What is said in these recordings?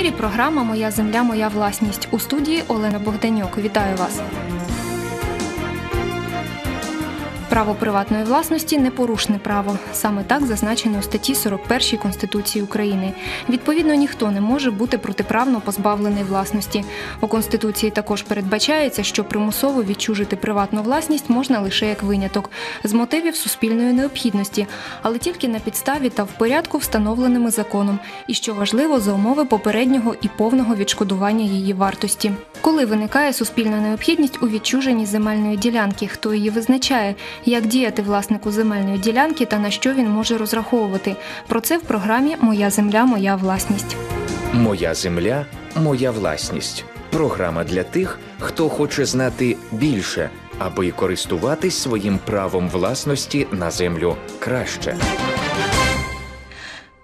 ефірі програма Моя земля, моя власність у студії Олена Богданюк. Вітаю вас. Право приватної власності непорушне право. Саме так зазначено у статті 41 Конституції України. Відповідно, ніхто не може бути протиправно позбавлений власності. У Конституції також передбачається, що примусово відчужити приватну власність можна лише як виняток з мотивів суспільної необхідності, але тільки на підставі та в порядку, встановленими законом, і що важливо за умови попереднього і повного відшкодування її вартості. Коли виникає суспільна необхідність у відчуженні земельної ділянки, хто її визначає, як діяти власнику земельної ділянки та на що він може розраховувати. Про це в програмі Моя земля, моя власність. Моя земля, моя власність. Програма для тих, хто хоче знати більше, аби користуватись своїм правом власності на землю краще.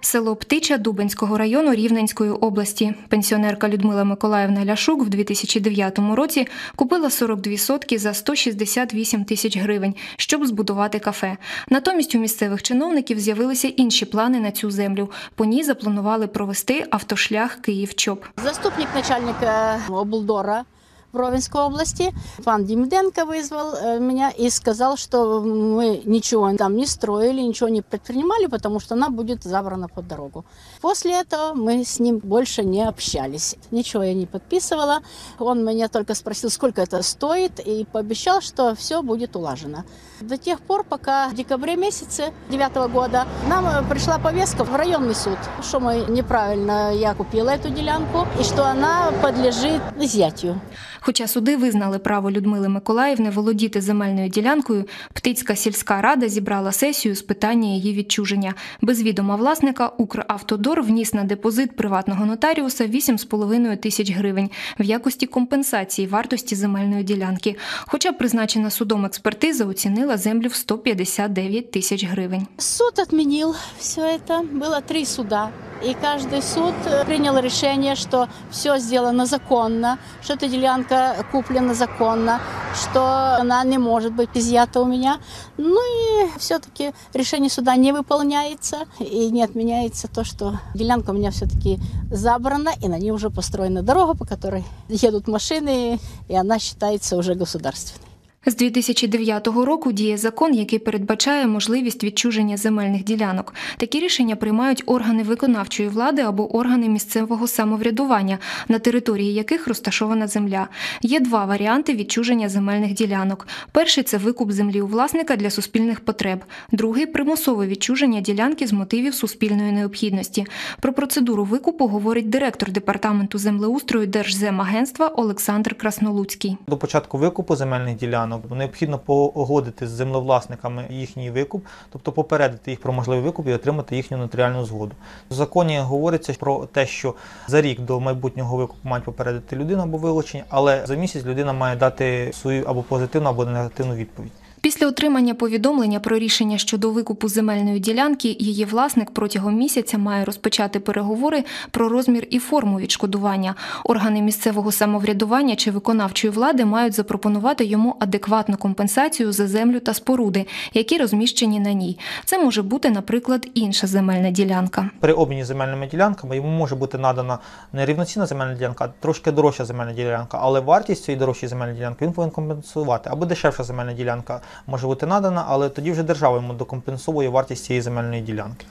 Село Птича Дубенського району Рівненської області. Пенсіонерка Людмила Миколаївна Ляшук в 2009 році купила 42 сотки за 168 тисяч гривень, щоб збудувати кафе. Натомість у місцевих чиновників з'явилися інші плани на цю землю. По ній запланували провести автошлях Київ-Чоп. Заступник начальника облдора в Ровенской области, пан Демиденко вызвал э, меня и сказал, что мы ничего там не строили, ничего не предпринимали, потому что она будет забрана под дорогу. После этого мы с ним больше не общались. Ничего я не подписывала. Он меня только спросил, сколько это стоит, и пообещал, что все будет улажено. До тех пор, пока в декабре месяце 2009 года нам э, пришла повестка в районный суд, что мы неправильно я купила эту делянку, и что она подлежит изъятию. Хоча суди визнали право Людмили Миколаївни володіти земельною ділянкою, Птицька сільська рада зібрала сесію з питання її відчуження. Без відома власника Укравтодор вніс на депозит приватного нотаріуса 8,5 тисяч гривень в якості компенсації вартості земельної ділянки. Хоча призначена судом експертиза оцінила землю в 159 тисяч гривень. Суд отменил все это. Было три суда. И каждый суд э, принял решение, что все сделано законно, что эта делянка куплена законно, что она не может быть изъята у меня. Ну и все-таки решение суда не выполняется и не отменяется то, что делянка у меня все-таки забрана, и на ней уже построена дорога, по которой едут машины, и она считается уже государственной. З 2009 року діє закон, який передбачає можливість відчуження земельних ділянок. Такі рішення приймають органи виконавчої влади або органи місцевого самоврядування, на території яких розташована земля. Є два варіанти відчуження земельних ділянок. Перший це викуп землі у власника для суспільних потреб, другий примусове відчуження ділянки з мотивів суспільної необхідності. Про процедуру викупу говорить директор департаменту землеустрою Держземагентства Олександр Краснолуцький. До початку викупу земельних ділянок необхідно погодити з землевласниками їхній викуп, тобто попередити їх про можливий викуп і отримати їхню нотаріальну згоду. В законі говориться про те, що за рік до майбутнього викупу мають попередити людину або вилучення, але за місяць людина має дати свою або позитивну, або негативну відповідь. Після отримання повідомлення про рішення щодо викупу земельної ділянки, її власник протягом місяця має розпочати переговори про розмір і форму відшкодування. Органи місцевого самоврядування чи виконавчої влади мають запропонувати йому адекватну компенсацію за землю та споруди, які розміщені на ній. Це може бути, наприклад, інша земельна ділянка. При обміні земельними ділянками йому може бути надана не рівноцінна земельна ділянка, а трошки дорожча земельна ділянка, але вартість цієї дорожчої земельної ділянки він повинен компенсувати або дешевша земельна ділянка може бути надана, але тоді вже держава йому докомпенсує вартість цієї земельної ділянки.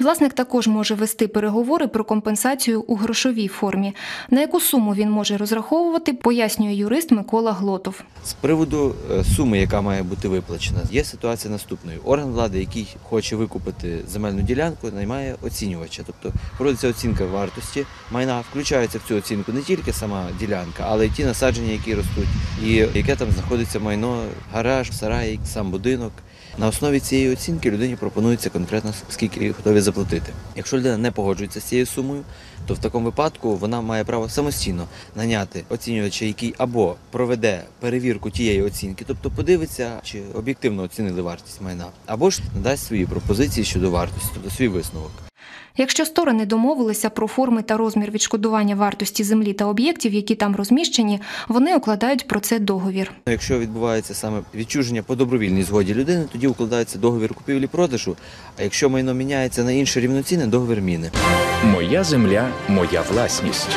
Власник також може вести переговори про компенсацію у грошовій формі. На яку суму він може розраховувати, пояснює юрист Микола Глотов. З приводу е, суми, яка має бути виплачена, є ситуація наступною. Орган влади, який хоче викупити земельну ділянку, наймає оцінювача. Тобто проводиться оцінка вартості майна, включається в цю оцінку не тільки сама ділянка, але й ті насадження, які ростуть, і яке там знаходиться майно, гараж, сарай, сам будинок. На основі цієї оцінки людині пропонується конкретно скільки готові заплатити. Якщо людина не погоджується з цією сумою, то в такому випадку вона має право самостійно наняти оцінювача, який або проведе перевірку тієї оцінки, тобто подивиться, чи об'єктивно оцінили вартість майна, або ж надасть свої пропозиції щодо вартості, тобто свій висновок. Якщо сторони домовилися про форми та розмір відшкодування вартості землі та об'єктів, які там розміщені, вони укладають про це договір. Якщо відбувається саме відчуження по добровільній згоді людини, тоді укладається договір купівлі-продажу. А якщо майно міняється на інше рівноцінне, договір міни. Моя земля, моя власність.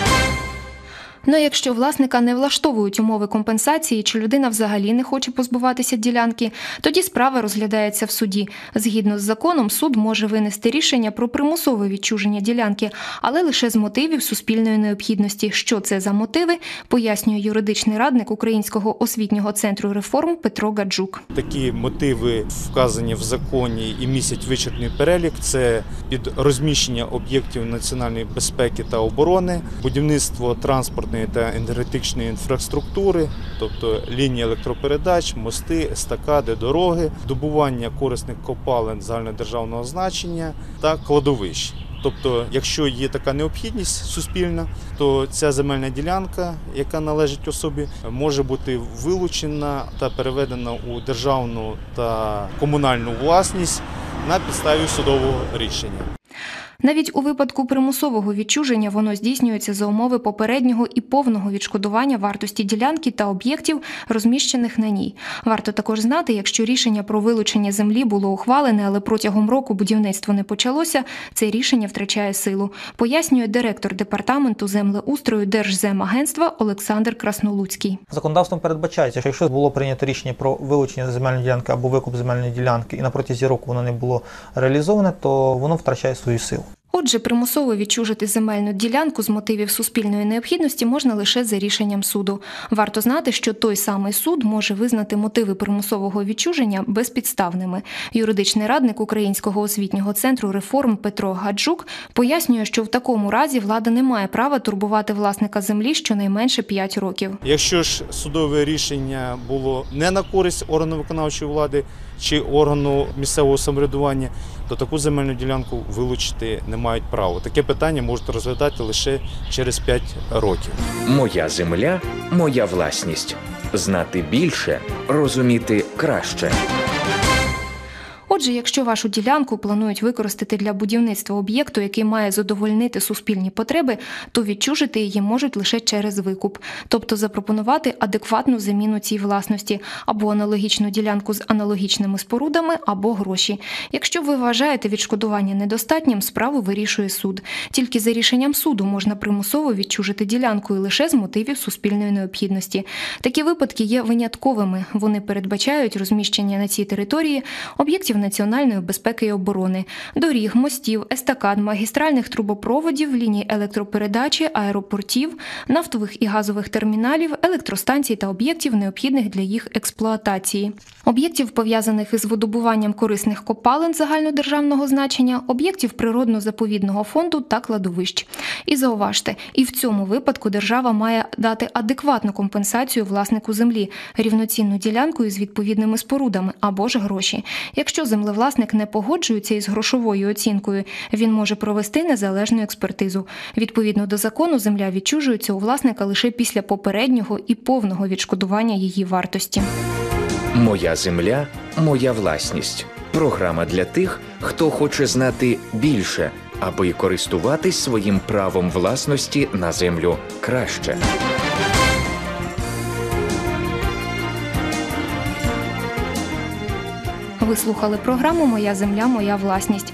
Ну, а якщо власника не влаштовують умови компенсації, чи людина взагалі не хоче позбуватися ділянки, тоді справа розглядається в суді. Згідно з законом, суд може винести рішення про примусове відчуження ділянки, але лише з мотивів суспільної необхідності. Що це за мотиви, пояснює юридичний радник Українського освітнього центру реформ Петро Гаджук. Такі мотиви вказані в законі і містять вичерпний перелік. Це під розміщення об'єктів національної безпеки та оборони, будівництво транспортної та енергетичної інфраструктури, тобто лінії електропередач, мости, естакади, дороги, добування корисних копалин загальнодержавного значення та кладовищ. Тобто, якщо є така необхідність суспільна, то ця земельна ділянка, яка належить особі, може бути вилучена та переведена у державну та комунальну власність на підставі судового рішення. Навіть у випадку примусового відчуження воно здійснюється за умови попереднього і повного відшкодування вартості ділянки та об'єктів, розміщених на ній. Варто також знати, якщо рішення про вилучення землі було ухвалене, але протягом року будівництво не почалося, це рішення втрачає силу. Пояснює директор департаменту землеустрою Держземагентства Олександр Краснолуцький. Законодавством передбачається, що якщо було прийнято рішення про вилучення земельної ділянки або викуп земельної ділянки, і на протязі року воно не було реалізоване, то воно втрачає свою силу. Отже, примусово відчужити земельну ділянку з мотивів суспільної необхідності можна лише за рішенням суду. Варто знати, що той самий суд може визнати мотиви примусового відчуження безпідставними. Юридичний радник Українського освітнього центру реформ Петро Гаджук пояснює, що в такому разі влада не має права турбувати власника землі щонайменше 5 років. Якщо ж судове рішення було не на користь органу виконавчої влади чи органу місцевого самоврядування, то таку земельну ділянку вилучити не мають право. Таке питання можуть розглядати лише через 5 років. Моя земля, моя власність. Знати більше, розуміти краще. Отже, якщо вашу ділянку планують використати для будівництва об'єкту, який має задовольнити суспільні потреби, то відчужити її можуть лише через викуп, тобто запропонувати адекватну заміну цій власності або аналогічну ділянку з аналогічними спорудами, або гроші. Якщо ви вважаєте відшкодування недостатнім, справу вирішує суд. Тільки за рішенням суду можна примусово відчужити ділянку і лише з мотивів суспільної необхідності. Такі випадки є винятковими. Вони передбачають розміщення на цій території об'єктів національної безпеки і оборони, доріг, мостів, естакад, магістральних трубопроводів, ліній електропередачі, аеропортів, нафтових і газових терміналів, електростанцій та об'єктів, необхідних для їх експлуатації, об'єктів, пов'язаних із видобуванням корисних копалин загальнодержавного значення, об'єктів природно-заповідного фонду та кладовищ. І зауважте, і в цьому випадку держава має дати адекватну компенсацію власнику землі, рівноцінну ділянку із відповідними спорудами або ж гроші. Якщо землевласник не погоджується із грошовою оцінкою, він може провести незалежну експертизу. Відповідно до закону, земля відчужується у власника лише після попереднього і повного відшкодування її вартості. Моя земля, моя власність. Програма для тих, хто хоче знати більше, аби користуватись своїм правом власності на землю краще. Ви слухали програму Моя земля, моя власність.